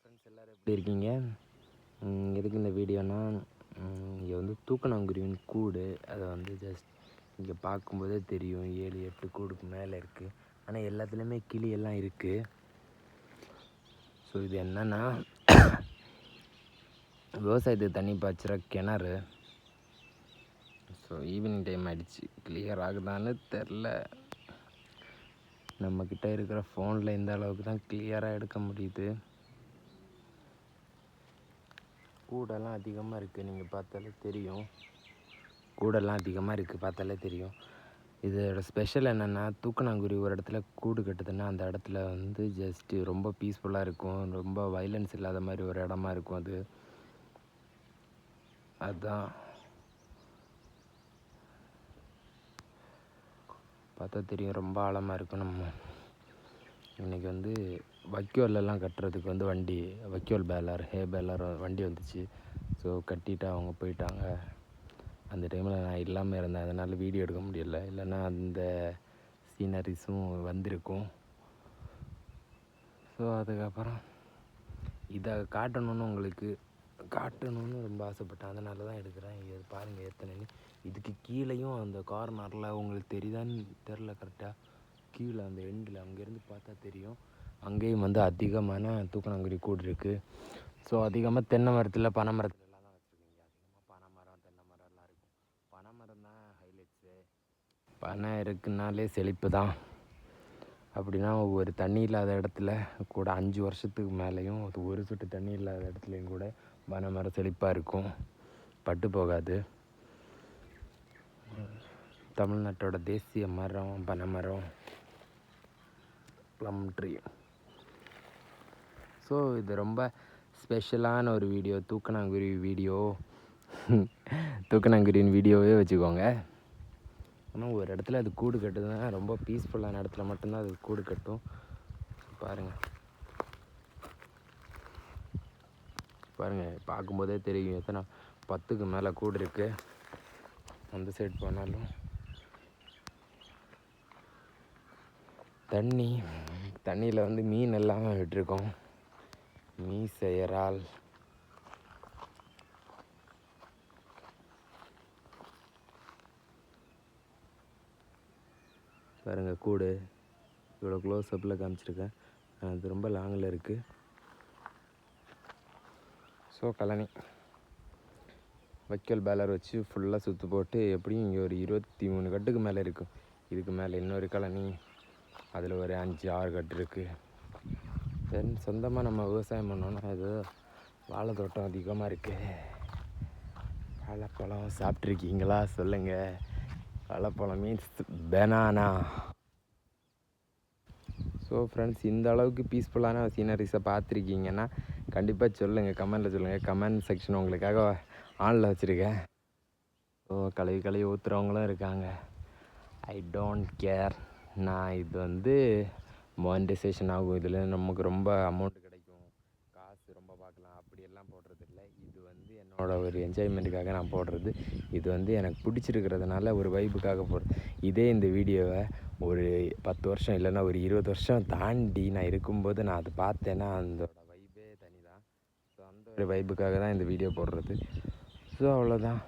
Friends எல்லோரும் எப்படி இருக்கீங்க? எதுக்கு இந்த வீடியோனா இங்கே வந்து தூக்கணாங்குருவின் கூடு. அதை வந்து ஜஸ்ட் இங்கே பார்க்கும்போதே தெரியும். ஏழு எட்டு கூடுக்கு மேலே இருக்குது ஆனால் எல்லாத்துலேயுமே கிளி எல்லாம் இருக்குது ஸோ இது என்னென்னா விவசாயத்துக்கு தண்ணி பாய்ச்சிற கிணறு. ஸோ ஈவினிங் டைம் ஆகிடுச்சு கிளியர் ஆகுதான்னு தெரில. நம்மக்கிட்ட இருக்கிற ஃபோனில் இந்த அளவுக்கு தான் கிளியராக எடுக்க முடியுது. கூடெல்லாம் அதிகமாக இருக்குது நீங்கள் பார்த்தாலே தெரியும். கூடெல்லாம் அதிகமாக இருக்குது பார்த்தாலே தெரியும். இதோட ஸ்பெஷல் என்னென்னா தூக்கணாங்குருவி ஒரு இடத்துல கூடு கட்டுதுன்னா அந்த இடத்துல வந்து ஜஸ்ட்டு ரொம்ப பீஸ்ஃபுல்லாக இருக்கும். ரொம்ப வைலன்ஸ் இல்லாத மாதிரி ஒரு இடமா இருக்கும் அது. அதுதான் பார்த்தா தெரியும். ரொம்ப ஆழமாக இருக்கும் நம்ம. இன்றைக்கி வந்து வைக்கோல்லாம் கட்டுறதுக்கு வந்து வண்டி வைக்கோல் பேலர் ஹே பேலர் வண்டி வந்துச்சு. ஸோ கட்டிட்டு அவங்க போயிட்டாங்க. அந்த டைமில் நான் இல்லாமல் இருந்தேன். அதனால் வீடியோ எடுக்க முடியல. இல்லைன்னா அந்த சீனரிஸும் வந்திருக்கும். ஸோ அதுக்கப்புறம் இதை காட்டணும்னு உங்களுக்கு காட்டணும்னு ரொம்ப ஆசைப்பட்டேன். அதனால தான் எடுக்கிறேன். இது பாருங்கள் எத்தனை இதுக்கு கீழேயும் அந்த கார்னரில் உங்களுக்கு தெரியுதான்னு தெரில கரெக்டாக கீழே அந்த எண்டில் அங்கேருந்து பார்த்தா தெரியும். அங்கேயும் வந்து அதிகமான தூக்கணாங்குடி கூடு இருக்குது ஸோ அதிகமாக தென்னை மரத்தில் பனை மரத்துலலாம் எல்லாம் தான் வச்சுருக்கீங்க. அதிகமாக பனை மரம் தென்னை மரம் எல்லாம் இருக்கும். பனை மரம் தான் ஹைலைட்ஸு பனை இருக்குனாலே செழிப்பு தான். அப்படின்னா ஒரு தண்ணி இல்லாத இடத்துல கூட அஞ்சு வருஷத்துக்கு மேலேயும் ஒரு சொட்டு தண்ணி இல்லாத இடத்துலையும் கூட பனை மரம் செழிப்பாக இருக்கும். பட்டு போகாது. தமிழ்நாட்டோட தேசிய மரம் பனை மரம். ப்ளம் ட்ரீ ஸோ இது ரொம்ப ஸ்பெஷலான ஒரு வீடியோ தூக்கணாங்குருவி வீடியோ தூக்கணாங்குருவின் வீடியோவே வச்சுக்கோங்க. ஆனால் ஒரு இடத்துல அது கூடு கட்டுதுன்னா ரொம்ப பீஸ்ஃபுல்லான இடத்துல மட்டும்தான் அது கூடு கட்டும். பாருங்கள் பாருங்கள் பார்க்கும்போதே தெரியும். எத்தனை பத்துக்கு மேலே கூடு இருக்குது அந்த சைடு போனாலும். தண்ணி தண்ணியில் வந்து மீன் எல்லாமே விட்டுருக்கோம். மீசை இறால் பாருங்க கூடு. இவ்வளோ க்ளோஸ் அப்பில் காமிச்சிருக்கேன். அது ரொம்ப லாங்கில் இருக்குது ஸோ கழனி. வைக்கோல் பேலர் வச்சு ஃபுல்லாக சுற்று போட்டு எப்படியும் இங்கே ஒரு இருபத்தி மூணு கட்டுக்கு மேலே இருக்கும். இதுக்கு மேலே இன்னொரு கழனி. அதில் ஒரு அஞ்சு ஆறு கட்டு இருக்குது தென் சொந்தமாக நம்ம விவசாயம் பண்ணோன்னா அது வாழை தோட்டம் அதிகமாக இருக்குது வாழைப்பழம் சாப்பிட்ருக்கீங்களா சொல்லுங்கள் வாழைப்பழம் மீன்ஸ் பெனானா ஸோ ஃப்ரெண்ட்ஸ் இந்த அளவுக்கு பீஸ்ஃபுல்லான சீனரிஸை பார்த்துருக்கீங்கன்னா கண்டிப்பாக சொல்லுங்கள் கமெண்டில் சொல்லுங்கள் கமெண்ட் செக்ஷன் உங்களுக்காக ஆனில் வச்சுருக்கேன். ஸோ கழுவி கழுவி ஊற்றுறவங்களும் இருக்காங்க. ஐ டோன்ட் கேர் நான் இது வந்து மானிட்டைசேஷன் ஆகும். இதில் நமக்கு ரொம்ப அமௌண்ட் கிடைக்கும். காசு ரொம்ப பார்க்கலாம். அப்படியெல்லாம் போடுறது இல்லை இது வந்து என்னோடய ஒரு என்ஜாய்மெண்ட்டுக்காக நான் போடுறது. இது வந்து எனக்கு பிடிச்சிருக்கிறதுனால ஒரு வைப்புக்காக போடுறது இதே இந்த வீடியோவை ஒரு பத்து வருஷம் இல்லைன்னா ஒரு இருபது வருஷம் தாண்டி நான் இருக்கும்போது நான் அதை பார்த்தேன்னா அதோட வைபே தனி தான் ஸோ அந்த ஒரு வைப்புக்காக தான் இந்த வீடியோ போடுறது. ஸோ அவ்வளோதான்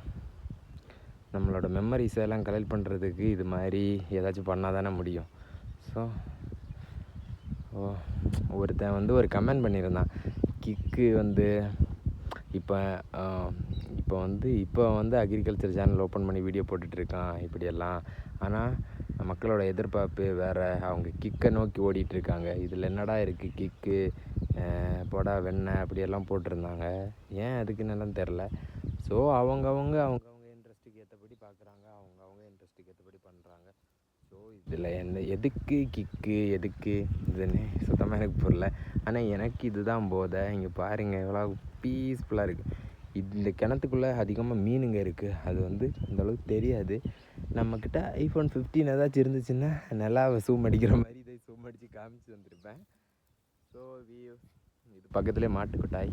நம்மளோட மெமரிஸ் எல்லாம் கலெக்ட் பண்ணுறதுக்கு இது மாதிரி ஏதாச்சும் பண்ணால் தானே முடியும். ஸோ ஓ ஒருத்தன் வந்து ஒரு கமெண்ட் பண்ணியிருந்தான். கிக்கு வந்து இப்போ இப்போ வந்து இப்போ வந்து அக்ரிகல்ச்சர் சேனல் ஓப்பன் பண்ணி வீடியோ போட்டுட்ருக்கான் இப்படியெல்லாம். ஆனால் மக்களோட எதிர்பார்ப்பு வேறு. அவங்க கிக்கை நோக்கி ஓடிட்டுருக்காங்க இதில் என்னடா இருக்குது கிக்கு போடா வெண்ணெய் அப்படியெல்லாம் போட்டிருந்தாங்க. ஏன் அதுக்குன்னெல்லாம் தெரில. ஸோ அவங்கவுங்க அவங்க பார்க்குறாங்க. அவங்க பார்க்குறாங்க அவங்கவுங்க இன்ட்ரெஸ்ட்டுக்கு ஏற்றபடி பண்ணுறாங்க ஸோ இதில் என்ன எதுக்கு கிக்கு எதுக்கு இதுன்னு சுத்தமாக எனக்கு புரியல. ஆனால் எனக்கு இதுதான் போதை. இங்கே பாருங்கள் எவ்வளோ பீஸ்ஃபுல்லாக இருக்குது இந்த கிணத்துக்குள்ளே அதிகமாக மீனுங்க இருக்குது அது வந்து அந்தளவுக்கு தெரியாது. நம்மக்கிட்ட ஐஃபோன் ஃபிஃப்டீன் ஏதாச்சும் இருந்துச்சுன்னா நல்லா சூம் அடிக்கிற மாதிரி இதை சூம் அடித்து காமிச்சு வந்திருப்பேன் ஸோ வி இது பக்கத்துலேயே மாட்டுக்கொட்டாய்.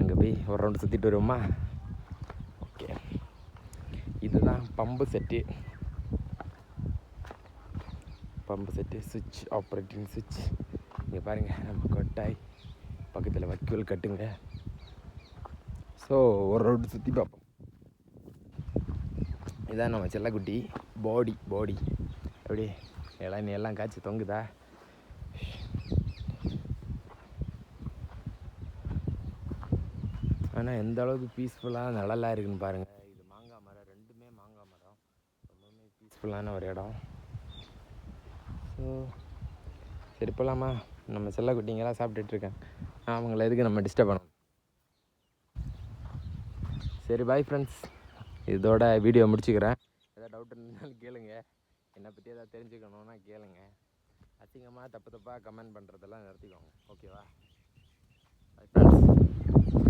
அங்கே போய் ஒரு ரவுண்டு சுற்றிட்டு வருவோமா? ஓகே இதுதான் பம்பு செட்டு பம்பு செட்டு சுவிட்ச் ஆப்ரேட்டிங் சுவிட்ச் இங்கே பாருங்கள் நம்ம கொட்டாய். பக்கத்தில் வைக்கோல் கட்டுங்க. ஸோ ஒரு ரோடு சுற்றி பார்ப்போம். இதான் நம்ம செல்லக்குட்டி. பாடி பாடி எப்படி நீ எல்லாம் காய்ச்சி தொங்குதா? ஆனால் எந்த அளவுக்கு பீஸ்ஃபுல்லாக நிழலாக இருக்குன்னு பாருங்கள் இது மாங்காய் மரம் ரெண்டுமே மாங்காய் மரம் ரொம்பவுமே பீஸ்ஃபுல்லான ஒரு இடம். ஸோ சரி போகலாமா நம்ம செல்லக்குட்டிங்கெல்லாம் சாப்பிட்டுட்டு இருக்கேன் அவங்கள எதுக்கு நம்ம டிஸ்டர்ப் பண்ணணும் சரி பாய் ஃப்ரெண்ட்ஸ் இதோட வீடியோ முடிச்சுக்கிறேன். எதாவது டவுட் இருந்தாலும் கேளுங்க. என்னை பற்றி எதாவது தெரிஞ்சுக்கணுன்னா கேளுங்க. அசிங்கமாக தப்பு தப்பாக கமெண்ட் பண்ணுறதெல்லாம் நிறுத்திக்கோங்க. ஓகேவா பாய் ஃப்ரெண்ட்ஸ்